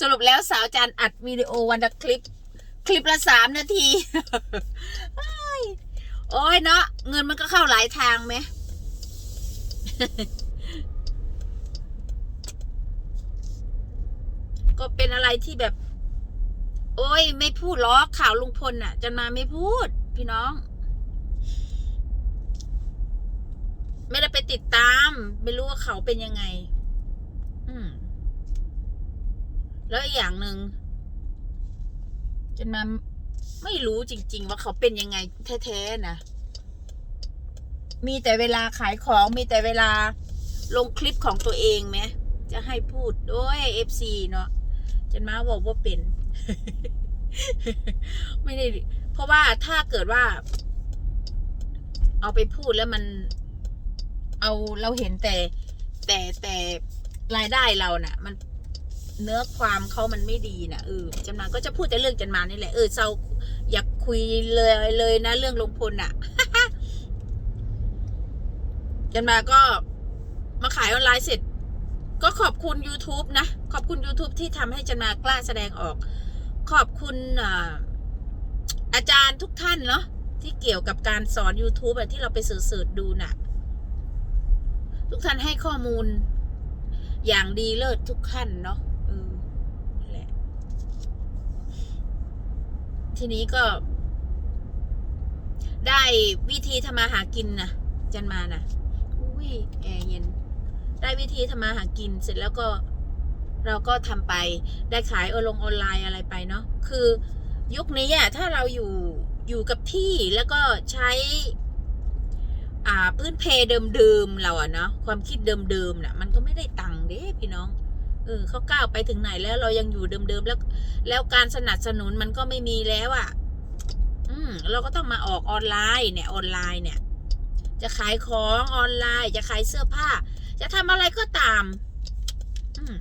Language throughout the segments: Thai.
สรุปแล้วสาวจันอัดวิดีโอวันละคลิป คลิปละสามนาที โอ้ยเนาะเงินมันก็เข้าหลายทางไหมก็เป็นอะไรที่แบบ โอ้ย ไม่พูดหรอข่าวลุงพลน่ะ จันมาไม่พูด พี่น้อง ไม่ได้ไปติดตาม ไม่รู้ว่าเขาเป็นยังไง อืม แล้วอีกอย่างหนึ่งจนมาไม่รู้จริง ๆ ว่าเขาเป็นยังไงแท้ๆนะมีแต่เวลาขายของมีแต่เวลาลงคลิปของตัวเองไหมจะให้พูดโอ้ยเอฟซีเนาะจนมาบอกว่าเป็น ไม่ได้ เพราะว่าถ้าเกิดว่า เอาไปพูดแล้วมัน เอาเราเห็นแต่แต่แต่รายได้เราน่ะ มัน เนื้อความเขามันไม่ดีนะเออจันมาก็จะพูดแต่เรื่องจันมานี่แหละเออเราอยากคุยเลยเลยนะ เรื่องลงพลน่ะจันมาก็มาขายออนไลน์เสร็จ ก็ขอบคุณ YouTube นะ ขอบคุณ YouTube ที่ทำให้จันมากล้าแสดงออก ขอบคุณอาจารย์ทุกท่านเนาะที่เกี่ยวกับการสอน YouTube อะที่เราไปสืบดูน่ะ ทุกท่านให้ข้อมูลอย่างดีเลิศทุกท่านเนาะเออนั่นแหละ ทีนี้ก็ ได้วิธีทำมาหากินนะจันมานะอุ้ยแอร์เย็น ได้วิธีทำมาหากินเสร็จแล้วก็เราก็ทำไป ได้ขายออนลงออนไลน์อะไรไปเนาะคือยุคนี้อะถ้าเราอยู่อยู่กับที่แล้วก็ใช้ อ่าพื้นเพเดิมๆเราอะเนาะความคิดเดิมๆน่ะ มันก็ไม่ได้ตังค์เด้พี่น้อง เออเขาก้าวไปถึงไหนแล้วเรายังอยู่เดิมๆแล้ว แล้วการสนับสนุนมันก็ไม่มีแล้วอะอืม เราก็ต้องมาออกออนไลน์เนี่ย ออนไลน์เนี่ย จะขายของออนไลน์ จะขายเสื้อผ้า จะทำอะไรก็ตาม อืม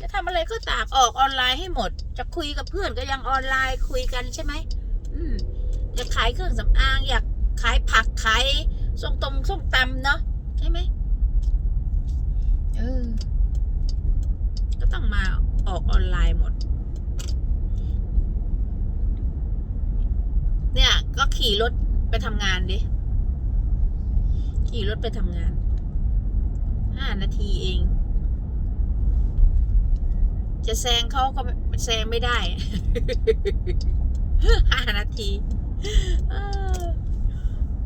จะทำอะไรก็ตามออกออนไลน์ให้หมด จะคุยกับเพื่อนก็ยังออนไลน์คุยกันใช่ไหมอืมจะขายเครื่องสำอาง อยากขายผักขายส้มตำส้มตำเนาะใช่ไหมเออ ก็ต้องมา ออกออนไลน์หมด เนี่ย ก็ขี่รถไปทำงานดิ ขี่รถไปทำงาน ห้านาทีเอง จะแซงเขาก็แซงไม่ได้ ห้านาที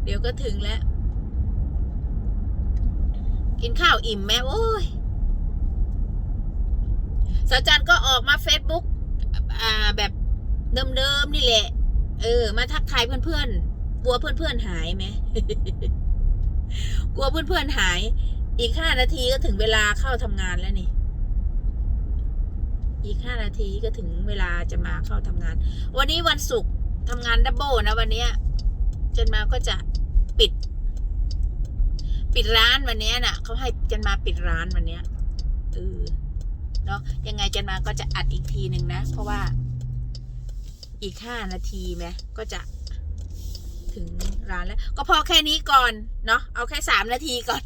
เดี๋ยวก็ถึงแล้ว กินข้าวอิ่มแม่โอ้ย สาวจันก็ออกมาเฟซบุ๊กอ่าแบบเดิมๆนี่แหละ เออ มาทักทายเพื่อนๆกลัวเพื่อนๆหายไหมกลัวเพื่อนๆหาย อีกห้านาทีก็ถึงเวลาเข้าทำงานแล้วนี่ อีกห้านาทีก็ถึงเวลาจะมาเข้าทำงาน วันนี้วันศุกร์ทำงานดับเบิลนะวันนี้จนมาก็จะปิด ปิดร้านวันนี้ยน่ะเขาให้จันมาปิดร้านวันนี้ เนาะยังไงจันมาก็จะอัดอีกทีหนึ่งนะ เพราะว่าอีกห้านาทีไหมก็จะถึงร้านแล้ว ก็พอแค่นี้ก่อน เนาะเอาแค่สามนาทีก่อน